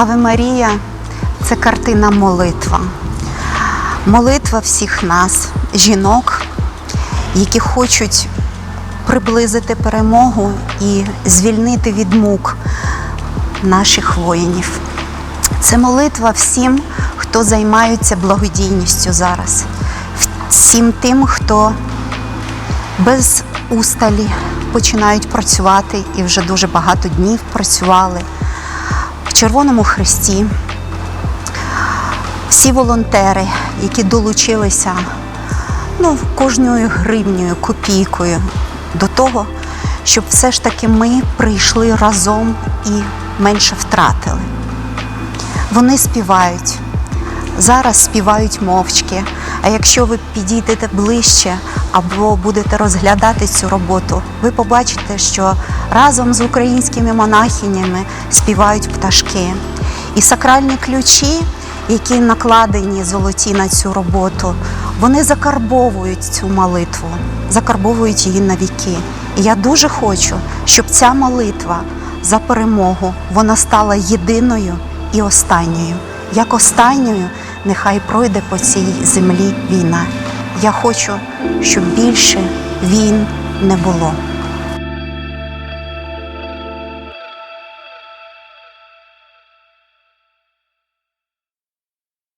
Аве Марія це картина молитва. Молитва всіх нас, жінок, які хочуть приблизити перемогу і звільнити від мук наших воїнів. Це молитва всім, хто займається благодійністю зараз, всім тим, хто без усталі починають працювати і вже дуже багато днів працювали Червоному Хресті. Всі волонтери, які долучилися ну, кожною гривнею, копійкою до того, щоб все ж таки ми прийшли разом і менше втратили. Вони співають. Зараз співають мовчки. А якщо ви підійдете ближче або будете розглядати цю роботу, ви побачите, що разом з українськими монахинями співають пташки. І сакральні ключі, які накладені золоті на цю роботу, вони закарбовують цю молитву, закарбовують її на віки. І я дуже хочу, щоб ця молитва за перемогу вона стала єдиною і останньою. Як останньою, нехай пройде по цій землі війна. Я хочу, щоб більше війн не було.